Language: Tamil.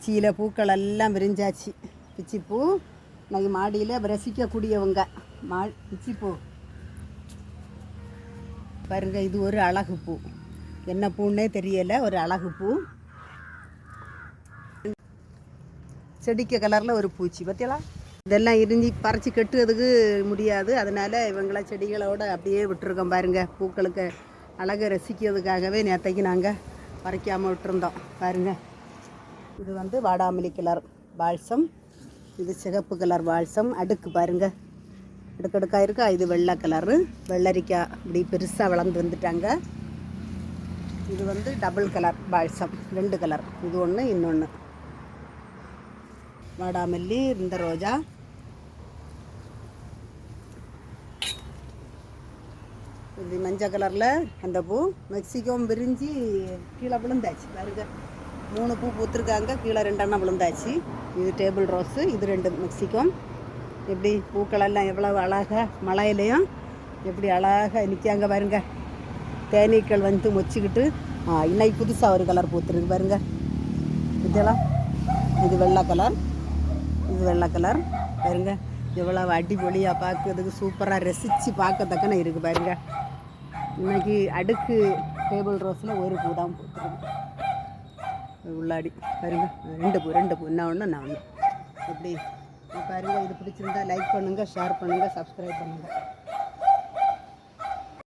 பிச்சியில் பூக்கள் எல்லாம் விரிஞ்சாச்சு. பிச்சிப்பூ இன்னைக்கு மாடியில் ரசிக்கக்கூடியவங்க. மா பிச்சிப்பூ. பாருங்க இது ஒரு அழகு பூ. என்ன பூன்னே தெரியலை ஒரு அழகு பூ. செடிக்க கலரில் ஒரு பூச்சி பத்தியலா? இதெல்லாம் இரிஞ்சி பறித்து கட்டுறதுக்கு முடியாது. அதனால் இவங்கள செடிகளோட அப்படியே விட்டுருக்கோம் பாருங்கள் பூக்களுக்கு அழகை ரசிக்கிறதுக்காகவே நேற்றைக்கு நாங்கள் பறிக்காமல் விட்டுருந்தோம். பாருங்க. இது வந்து வாடாமல்லி கலர் பால்சம். இது சிகப்பு கலர் பால்சம். அடுக்கு பாருங்க. அடுக்கடுக்காக இருக்கா? இது வெள்ளை கலரு. வெள்ளரிக்காய் இப்படி பெருசாக வளர்ந்து வந்துட்டாங்க. இது வந்து டபுள் கலர் பால்சம். ரெண்டு கலர். இது ஒன்று இன்னொன்று வாடாமல்லி இந்த ரோஜா. இது மஞ்சள் கலரில் அந்த பூ. மெக்சிகோம் விரிஞ்சு கீழே விழுந்தாச்சு. பாருங்க. மூணு பூ பூத்துருக்காங்க. கீழே ரெண்டெண்ணம் விழுந்தாச்சு. இது டேபிள் ரோஸு இது ரெண்டு மெக்சிகம் எப்படி பூக்களெல்லாம் எவ்வளவு அழகாக மழையிலையும் எப்படி அழகாக நிற்காங்க பாருங்க. தேனீக்கள் வந்து மொச்சிக்கிட்டு இன்னைக்கு புதுசாக ஒரு கலர் பூத்துருக்கு பாருங்க. இதெல்லாம் இது வெள்ளை கலர். இது வெள்ளை கலர். பாருங்க எவ்வளவு அடிபொலியாக பார்க்கறதுக்கு சூப்பராக ரசித்து பார்க்கத்தக்கன இருக்குது பாருங்க. இன்னைக்கு அடுக்கு டேபிள் ரோஸில் ஒரு பூ தான் பூத்துருக்கு. உள்ளாடி. பாருங்க. ரெண்டு பூ ரெண்டு பூ. என்ன ஒன்று நான் ஒன்று அப்படி பாருங்கள் இது பிடிச்சிருந்தா லைக் பண்ணுங்கள் ஷேர் பண்ணுங்கள் சப்ஸ்கிரைப் பண்ணுங்கள்